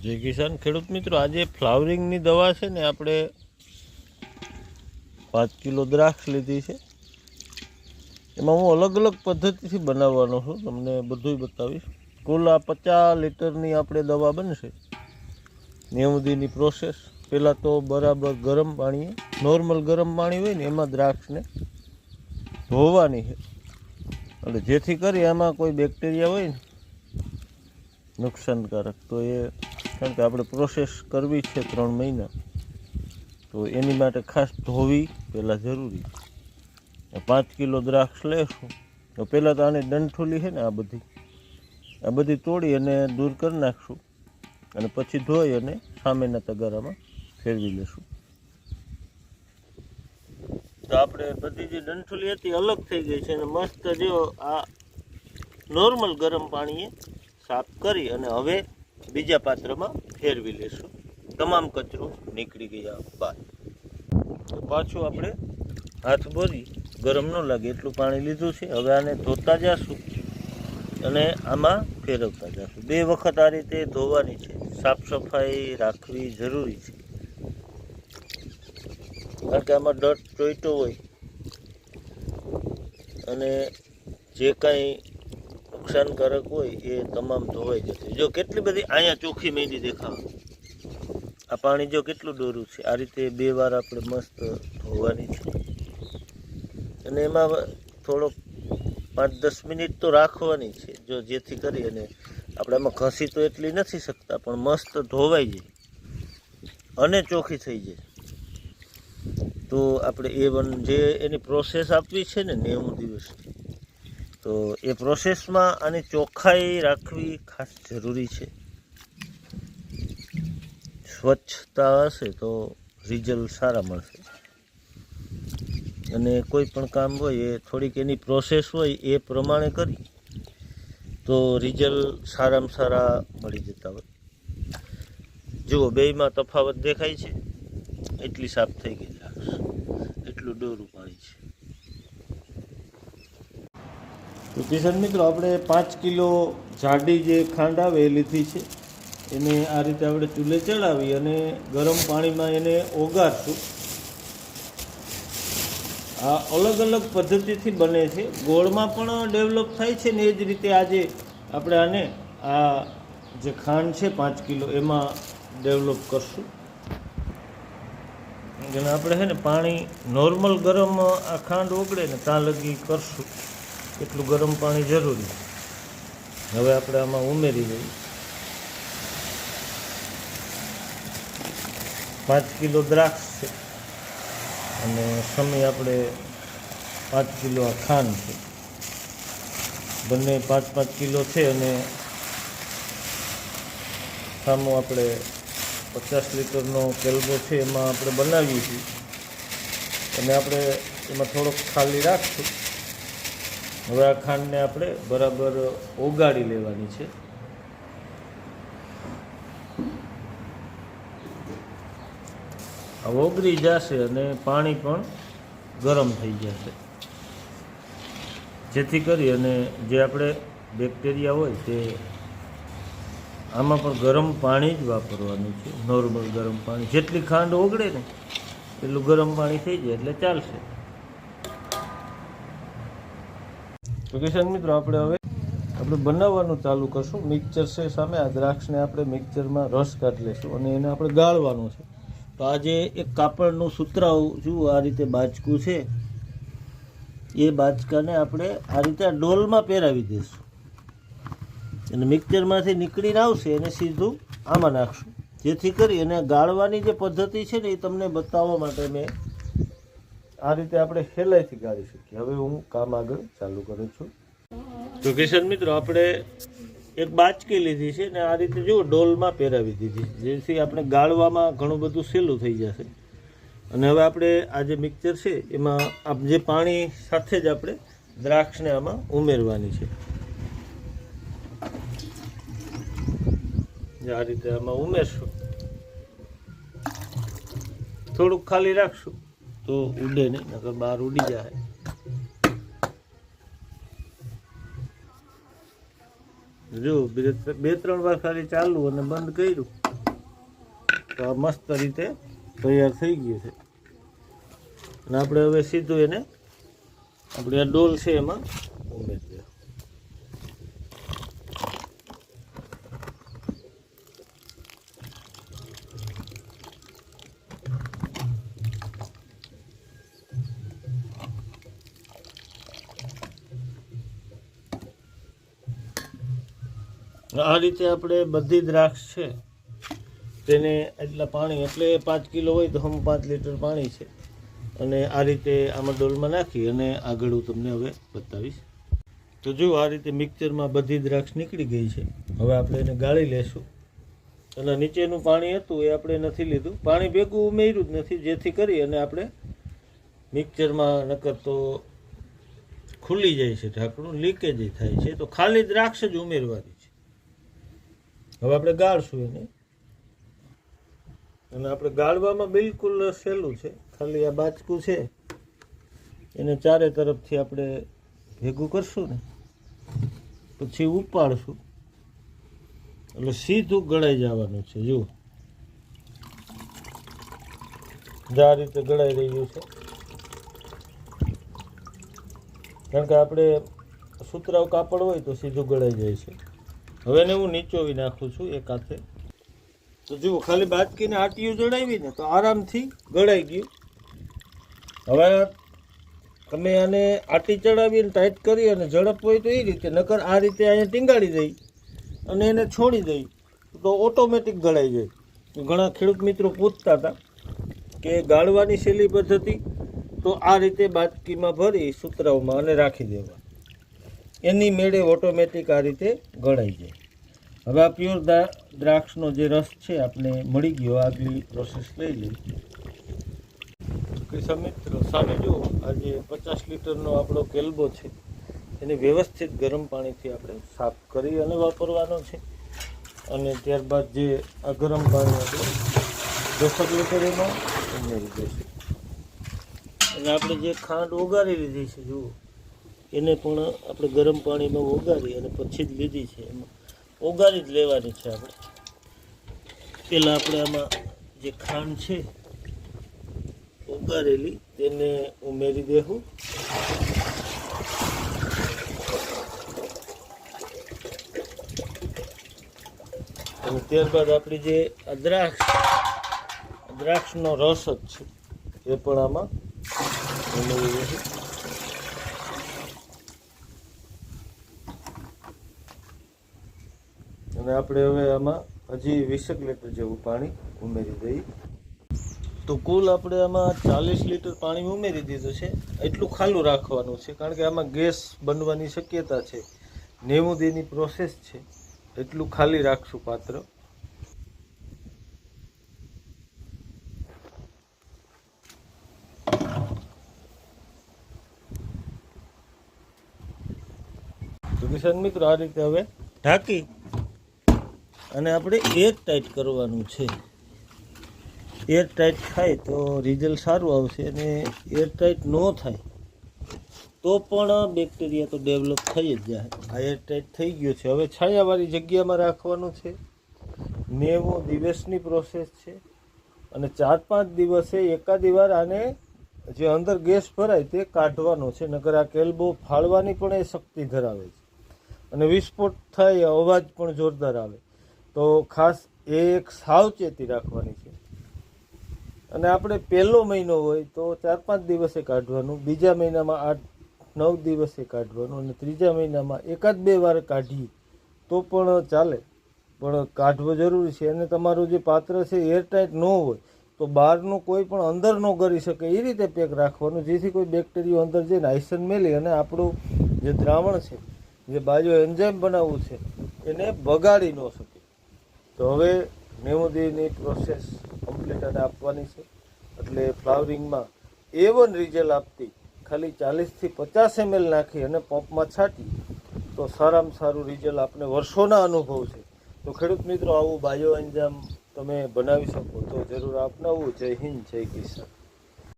જય કિસાન, ખેડૂત મિત્રો, આજે ફ્લાવરિંગની દવા છે ને આપણે પાંચ કિલો દ્રાક્ષ લીધી છે. એમાં હું અલગ અલગ પદ્ધતિથી બનાવવાનો છું, તમને બધું બતાવીશ. કુલ આ પચાસ લીટરની આપણે દવા બનશે. નેવુદીની પ્રોસેસ પહેલાં તો બરાબર ગરમ પાણીએ નોર્મલ ગરમ પાણી હોય ને, એમાં દ્રાક્ષને ધોવાની છે. એટલે જેથી કરી એમાં કોઈ બેક્ટેરિયા હોય ને, નુકસાનકારક. તો એ કારણ કે આપણે પ્રોસેસ કરવી છે ત્રણ મહિના. તો એની માટે ખાસ ધોવી પહેલાં જરૂરી. પાંચ કિલો દ્રાક્ષ લેશું. તો પહેલાં તો આની ડંઠોલી છે ને આ બધી. આ બધી તોડી અને દૂર કરી નાખશું. અને પછી ધોઈ અને સામેના તગારામાં ફેરવી લેશું. તો આપણે બધી જે ડંઠોલી હતી અલગ થઈ ગઈ છે અને મસ્ત જો આ નોર્મલ ગરમ પાણીએ સાફ કરી અને હવે બીજા પાત્રમાં ફેરવી લેશું. તમામ કચરો નીકળી ગયા બાદ. તો પાછું આપણે હાથ ભરી, ગરમ ન લાગે એટલું પાણી લીધું છે. હવે આને ધોતા જશું અને આમાં ફેરવતા જશું. બે વખત આ રીતે ધોવાની છે. સાફ સફાઈ રાખવી જરૂરી છે. કારણ કે આમાં ડટ ચોઈટો હોય. અને જે કાંઈ નુકસાનકારક હોય એ તમામ ધોવાઈ જશે. જો કેટલી બધી અહીંયા ચોખ્ખી મહેંદી દેખાવ. આ પાણી જો કેટલું દોરું છે, આ રીતે બે વાર આપણે મસ્ત ધોવાની છે. અને એમાં થોડોક પાંચ દસ મિનિટ તો રાખવાની છે, જો જેથી કરી અને આપણે એમાં ઘસી તો એટલી નથી શકતા, પણ મસ્ત ધોવાઈ જાય. અને ચોખ્ખી થઈ જાય. તો આપણે એ વન જે એની પ્રોસેસ આપવી છે ને નેવું દિવસની તો એ પ્રોસેસમાં આની ચોખ્ખાઈ રાખવી ખાસ જરૂરી છે. સ્વચ્છતા હશે તો રિઝલ્ટ સારા મળશે. અને કોઈ પણ કામ હોય, એ થોડીક એની પ્રોસેસ હોય, એ પ્રમાણે કરી, તો રિઝલ્ટ સારામાં સારા મળી જતા હોય. જુઓ, બેયમાં તફાવત દેખાય છે. એટલી સાફ થઈ ગઈ એટલું ડોરું પાણી છે. તો કિશન મિત્રો, આપણે પાંચ કિલો જાડી જે ખાંડ આવે એ લીધી છે. એને આ રીતે આપણે ચૂલે ચડાવી અને ગરમ પાણીમાં એને ઓગાળશું આ અલગ અલગ પદ્ધતિથી બને છે. ગોળમાં પણ ડેવલપ થાય છે ને એ જ રીતે આજે આપણે આને આ જે ખાંડ છે પાંચ કિલો, એમાં ડેવલપ કરશું. જેને આપણે છે ને પાણી નોર્મલ ગરમ આ ખાંડ ઓગળે ને ત્યાં લગી કરશું. એટલું ગરમ પાણી જરૂરી. હવે આપણે આમાં ઉમેરી દઈએ પાંચ કિલો દ્રાક્ષ છે. અને સમય આપણે પાંચ કિલો આ ખાંડ છે. બંને પાંચ પાંચ કિલો છે અને સામો આપણે પચાસ લીટરનો કેલ્બો છે એમાં આપણે બનાવીએ છીએ. અને આપણે એમાં થોડોક ખાલી રાખશું. હવે આ ખાંડને આપણે બરાબર ઓગાળી લેવાની છે. આ ઓગળી જશે અને પાણી પણ ગરમ થઈ જશે. જેથી કરી અને જે આપણે બેક્ટેરિયા હોય તે આમાં પણ ગરમ પાણી જ વાપરવાનું છે. નોર્મલ ગરમ પાણી. જેટલી ખાંડ ઓગળે ને, એટલું ગરમ પાણી થઈ જાય એટલે ચાલશે. તો મિત્રો, આપણે હવે આપણે બનાવવાનું ચાલુ કરશું. મિક્સચર છે સામે, આ દ્રાક્ષને આપણે મિક્સચરમાં રસ કાઢી લેશું અને એને આપણે ગાળવાનું છે. તો આજે એક કાપડનું સુતરાવું જુઓ આ રીતે બાચકું છે. એ બાચકાને આપણે આ રીતે આ ડોલમાં પહેરાવી દઈશું. અને મિક્સચરમાંથી નીકળીને આવશે, એને સીધું આમાં નાખશું. જેથી કરી અને ગાળવાની જે પદ્ધતિ છે ને, એ તમને બતાવવા માટે મેં આ રીતે આપણે સહેલાઈથી ગાળી શકીએ. હવે હું કામ આગળ ચાલુ કરું છું. તો કિશન મિત્રો, આપણે એક બાચકી લીધી છે ને આ રીતે જુઓ ડોલમાં પહેરાવી દીધી જેથી આપણે ગાળવામાં ઘણું બધું સહેલું થઈ જશે. અને હવે આપણે આ જે મિક્સચર છે, એમાં આ જે પાણી સાથે જ આપણે દ્રાક્ષને આમાં ઉમેરવાની છે. જે આ રીતે આમાં ઉમેરશું. થોડુંક ખાલી રાખશું. તો ઉડે નહીં, નકર બહાર ઉડી જાય. જો, બે ત્રણ વાર ખાલી ચાલુ અને બંધ કર્યું. તો આ મસ્ત રીતે તૈયાર થઈ ગયું છે. અને આપણે હવે સીધું એને, આપણે આ ડોલ છે એમાં ઉમેરી દે આ રીતે આપણે બધી દ્રાક્ષ છે. તેને એટલા પાણી, એટલે પાંચ કિલો હોય તો હમ પાંચ લીટર પાણી છે. અને આ રીતે આમાં ડોલમાં નાખી અને આગળ હું તમને હવે બતાવીશ. તો જો આ રીતે મિક્સરમાં બધી દ્રાક્ષ નીકળી ગઈ છે, હવે આપણે એને ગાળી લેશું. અને નીચેનું પાણી હતું એ આપણે નથી લીધું. પાણી ભેગું ઉમેર્યું જ નથી, જેથી કરી અને આપણે મિક્સરમાં નકર તો ખુલ્લી જાય છે ઢાંકણું લીકેજ થાય છે. તો ખાલી દ્રાક્ષ જ ઉમેરવાની હવે આપણે ગાળશું એને. અને આપણે ગાળવામાં બિલકુલ સહેલું છે. ખાલી આ બાચકું છે. એને ચારે તરફથી આપણે ભેગું કરશું ને. પછી ઉપાડશું. એટલે સીધું ગળાઈ જવાનું છે, જુઓ. આ રીતે ગળાઈ રહ્યું છે. કારણ કે આપણે સુતરાવ કાપડ હોય તો સીધું ગળાઈ જાય છે. હવે એને હું નીચોવી નાખું છું એક હાથે. તો જુઓ, ખાલી બાટકીને આટીયું જડાવી ને તો આરામથી ગળાઈ ગયું. હવે તમે આને આટી ચડાવીને ટાઈટ કરી અને ઝડપ હોય તો એ રીતે, નકર આ રીતે અહીંયા ટીંગાડી દઈ અને એને છોડી દઈ, તો ઓટોમેટિક ગળાઈ જાય. ઘણા ખેડૂત મિત્રો પૂછતા હતા કે ગાળવાની શૈલી પદ્ધતિ, તો આ રીતે બાટકીમાં ભરી સુતરાવમાં અને રાખી દેવા. એની મેળે ઓટોમેટિક આ રીતે ગળાઈ જાય. હવે આ પ્યોર દ્રાક્ષનો જે રસ છે આપણે મળી ગયો આગલી પ્રોસેસ લઈ લઈ કિસ્સા મિત્રો, સામે જો આ જે પચાસ લીટરનો આપણો કેલ્બો છે, એને વ્યવસ્થિત ગરમ પાણીથી આપણે સાફ કરી અને વાપરવાનો છે. અને ત્યારબાદ જે આ ગરમ પાણી આપણે દસક લીટર એમાં ઉમેરી દઈશું. અને આપણે જે ખાંડ ઓગાળી લીધી છે, જુઓ એને પણ આપણે ગરમ પાણીમાં ઓગાળી અને પછી જ લીધી છે. એમાં ઓગાળી જ લેવાની છે આપણે. પહેલાં આપણે આમાં જે ખાંડ છે ઓગાળેલી તેને ઉમેરી દેવું અને ત્યારબાદ આપણી જે અદ્રાક્ષ દ્રાક્ષ, દ્રાક્ષનો રસ જ છે, એ પણ આમાં ઉમેરી દેશું અને આપણે હવે આમાં હજી વીસેક લીટર જેવું પાણી ઉમેરી દઈએ. તો કુલ આપણે આમાં ચાલીસ લીટર પાણી ઉમેરી દીધું છે. એટલું ખાલું રાખવાનું છે, કારણ કે આમાં ગેસ બનવાની શક્યતા છે. નેવું દીની પ્રોસેસ છે. એટલું ખાલી રાખશું પાત્ર. કિસાન મિત્રો, આ રીતે હવે ઢાંકી. અને આપણે એર ટાઈટ કરવાનું છે. એર ટાઈટ થાય તો રિઝલ્ટ સારું આવશે અને એર ટાઈટ ન થાય તો પણ બેક્ટેરિયા તો ડેવલપ થઈ જ જાય. આ એર ટાઈટ થઈ ગયું છે. હવે છાયાવાળી જગ્યામાં રાખવાનું છે. નેવો દિવસની પ્રોસેસ છે. અને ચાર પાંચ દિવસે એકાદી વાર આને જે અંદર ગેસ ભરાય તે કાઢવાનો છે. નકર આ કેલ્બો ફાળવાની પણ એ શક્તિ ધરાવે છે. અને વિસ્ફોટ થાય અવાજ પણ જોરદાર આવે. તો ખાસ એ એક સાવચેતી રાખવાની છે. અને આપણે પહેલો મહિનો હોય તો ચાર પાંચ દિવસે કાઢવાનું, બીજા મહિનામાં આઠ, નવ દિવસે કાઢવાનું અને ત્રીજા મહિનામાં એકાદ બે વાર કાઢીએ તો પણ ચાલે. પણ કાઢવો જરૂરી છે અને તમારું જે પાત્ર છે એરટાઈટ ન હોય તો બહારનું કોઈ પણ અંદર ન કરી શકે એ રીતે પેક રાખવાનું, જેથી કોઈ બેક્ટેરિયો અંદર જઈને આઈસન મેલી અને આપણું જે દ્રાવણ છે, જે બાજુ એન્ઝાઇમ બનાવવું છે, એને બગાડી ન શકે. તો હવે નેવું પ્રોસેસ કમ્પ્લીટ અને આપવાની છે. એટલે ફ્લાવરિંગમાં એ વન રિઝલ્ટ આપતી, ખાલી ચાલીસથી પચાસ એમએલ નાખી અને પંપમાં છાંટી, તો સારામાં સારું રિઝલ્ટ આપને વર્ષોના અનુભવ છે. તો ખેડૂત મિત્રો, આવું બાયો એન્જામ તમે બનાવી શકો તો જરૂર અપનાવવું જય હિન્દ, જય કિસાન.